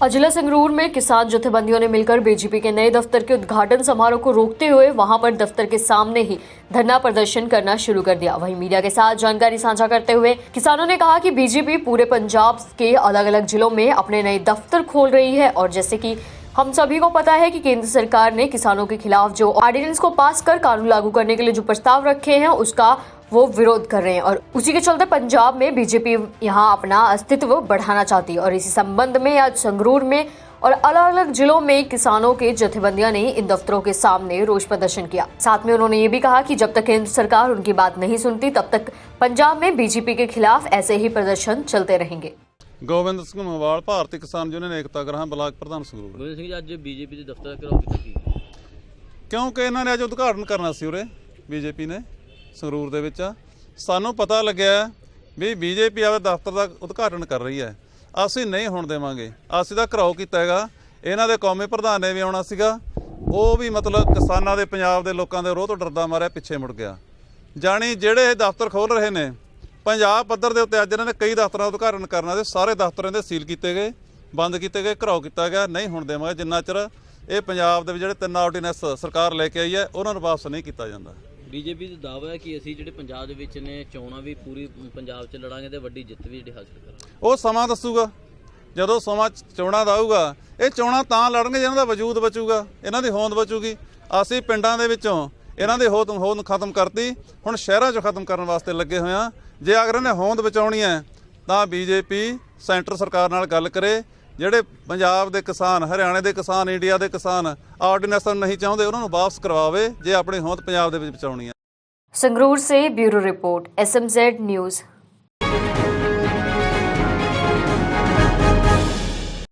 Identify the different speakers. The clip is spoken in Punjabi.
Speaker 1: अजिला संगरूर में किसान जथेबंदियों ने मिलकर बीजेपी के नए दफ्तर के उद्घाटन समारोह को रोकते हुए वहाँ पर दफ्तर के सामने ही धरना प्रदर्शन करना शुरू कर दिया। वहीं मीडिया के साथ जानकारी साझा करते हुए किसानों ने कहा कि बीजेपी पूरे पंजाब के अलग अलग जिलों में अपने नए दफ्तर खोल रही है और जैसे कि हम सभी को पता है कि केंद्र सरकार ने किसानों के खिलाफ जो ऑर्डिनेंस को पास कर कानून लागू करने के लिए जो प्रस्ताव रखे हैं, उसका वो विरोध कर रहे हैं और उसी के चलते पंजाब में बीजेपी यहाँ अपना अस्तित्व बढ़ाना चाहती है और इसी संबंध में आज संगरूर में और अलग अलग जिलों में किसानों के जथेबंदियां ने इन दफ्तरों के सामने रोष प्रदर्शन किया साथ में उन्होंने ये भी कहा कि जब तक केंद्र सरकार उनकी बात नहीं सुनती तब तक पंजाब में बीजेपी के खिलाफ ऐसे ही प्रदर्शन चलते रहेंगे
Speaker 2: ਗੋਬਿੰਦ ਸਿੰਘ ਮਵਾਲ ਭਾਰਤੀ ਕਿਸਾਨ ਯੂਨੀਅਨ ਏਕਤਾ ਗ੍ਰਾਮ ਬਲਾਕ ਪ੍ਰਧਾਨ ਸੰਗਰੂਰ
Speaker 3: ਗੋਬਿੰਦ ਸਿੰਘ ਜੀ ਅੱਜ ਬੀਜੇਪੀ ਦੇ ਦਫ਼ਤਰ ਦਾ ਘਿਰਾਓ ਕੀਤਾ ਕੀ
Speaker 2: ਕਿਉਂਕਿ ਇਹਨਾਂ ਨੇ ਅੱਜ ਉਦਘਾਟਨ ਕਰਨਾ ਸੀ ਉਰੇ ਬੀਜੇਪੀ ਨੇ ਸੰਗਰੂਰ ਦੇ ਵਿੱਚ ਸਾਨੂੰ ਪਤਾ ਲੱਗਿਆ ਵੀ ਬੀਜੇਪੀ ਆਪਦੇ ਦਫ਼ਤਰ ਦਾ ਉਦਘਾਟਨ ਕਰ ਰਹੀ ਹੈ। ਅਸੀਂ ਨਹੀਂ ਹੋਣ ਦੇਵਾਂਗੇ। ਅਸੀਂ ਤਾਂ ਘਰਾਓ ਕੀਤਾ ਹੈਗਾ। ਇਹਨਾਂ ਦੇ ਕੌਮੀ ਪ੍ਰਧਾਨ ਨੇ ਵੀ ਆਉਣਾ ਸੀਗਾ। ਉਹ ਵੀ ਮਤਲਬ ਕਿਸਾਨਾਂ ਦੇ, ਪੰਜਾਬ ਦੇ ਲੋਕਾਂ ਦੇ ਰੋਹ ਤੋਂ ਡਰਦਾ ਮਾਰਿਆ, ਪਿੱਛੇ ਮੁੜ ਗਿਆ। ਜਾਣੀ ਜਿਹੜੇ ਇਹ ਦਫ਼ਤਰ ਖੋਲ ਰਹੇ ਨੇ, ਪੰਜਾਬ ਪੱਧਰ ਦੇ ਉੱਤੇ ਅੱਜ ਇਹਨਾਂ ਨੇ ਕਈ ਦਫ਼ਤਰਾਂ ਦਾ ਉਦਘਾਟਨ ਕਰਨਾ ਤੇ ਸਾਰੇ ਦਫ਼ਤਰਾਂ ਦੇ ਸੀਲ ਕੀਤੇ ਗਏ, ਬੰਦ ਕੀਤੇ ਗਏ, ਘਰਾਓ ਕੀਤਾ ਗਿਆ, ਨਹੀਂ ਹੁਣ ਦੇਵਾਂਗੇ। ਜਿੰਨਾ ਚਿਰ ਇਹ ਪੰਜਾਬ ਦੇ ਵਿੱਚ ਜਿਹੜੇ ਤਿੰਨ ਆਰਡੀਨੈਂਸ ਸਰਕਾਰ ਲੈ ਕੇ ਆਈ ਹੈ, ਉਹਨਾਂ ਨੂੰ ਵਾਪਸ ਨਹੀਂ ਕੀਤਾ ਜਾਂਦਾ।
Speaker 3: ਬੀਜੇਪੀ ਦਾ ਦਾਅਵਾ ਹੈ ਕਿ ਅਸੀਂ ਜਿਹੜੇ ਪੰਜਾਬ ਦੇ ਵਿੱਚ ਨੇ, ਚੋਣਾਂ ਵੀ ਪੂਰੀ ਪੰਜਾਬ 'ਚ ਲੜਾਂਗੇ ਤੇ ਵੱਡੀ ਜਿੱਤ ਵੀ ਜਿਹੜੀ ਹਾਸਲ ਕਰਾਂਗੇ।
Speaker 2: ਉਹ ਸਮਾਂ ਦੱਸੂਗਾ। ਜਦੋਂ ਸਮਾਂ ਚੋਣਾਂ ਦਾ ਆਊਗਾ, ਇਹ ਚੋਣਾਂ ਤਾਂ ਲੜਨਗੇ ਜਿਹਨਾਂ ਦਾ ਵਜੂਦ ਬਚੂਗਾ, ਇਹਨਾਂ ਦੀ ਹੋਂਦ ਬਚੂਗੀ। ਅਸੀਂ ਪਿੰਡਾਂ ਦੇ ਵਿੱਚੋਂ ਇਹਨਾਂ ਦੀ ਹੋਂਦ ਹੋਂਦ ਖਤਮ ਕਰਤੀ। ਹੁਣ ਸ਼ਹਿਰਾਂ 'ਚ ਖਤਮ ਕਰਨ ਵਾਸਤੇ ਲੱਗੇ ਹੋਏ ਆ ਜੇ ਅਗਰ ਇਹਨੇ ਹੋਂਦ ਬਚਾਉਣੀ ਹੈ, ਤਾਂ ਬੀਜੇਪੀ ਸੈਂਟਰ ਸਰਕਾਰ ਨਾਲ ਗੱਲ ਕਰੇ। ਜਿਹੜੇ ਪੰਜਾਬ ਦੇ ਕਿਸਾਨ, ਹਰਿਆਣੇ ਦੇ ਕਿਸਾਨ, ਇੰਡੀਆ ਦੇ ਕਿਸਾਨ ਆਰਡੀਨੈਂਸ ਨੂੰ ਨਹੀਂ ਚਾਹੁੰਦੇ, ਉਹਨਾਂ ਨੂੰ ਵਾਪਸ ਕਰਵਾਵੇ ਜੇ ਆਪਣੀ ਹੋਂਦ ਪੰਜਾਬ ਦੇ ਵਿੱਚ ਬਚਾਉਣੀ ਹੈ।
Speaker 1: ਸੰਗਰੂਰ ਸੇ ਬਿਊਰੋ ਰਿਪੋਰਟ ਐਸਐਮਜ਼ੈਡ ਨਿਊਜ਼।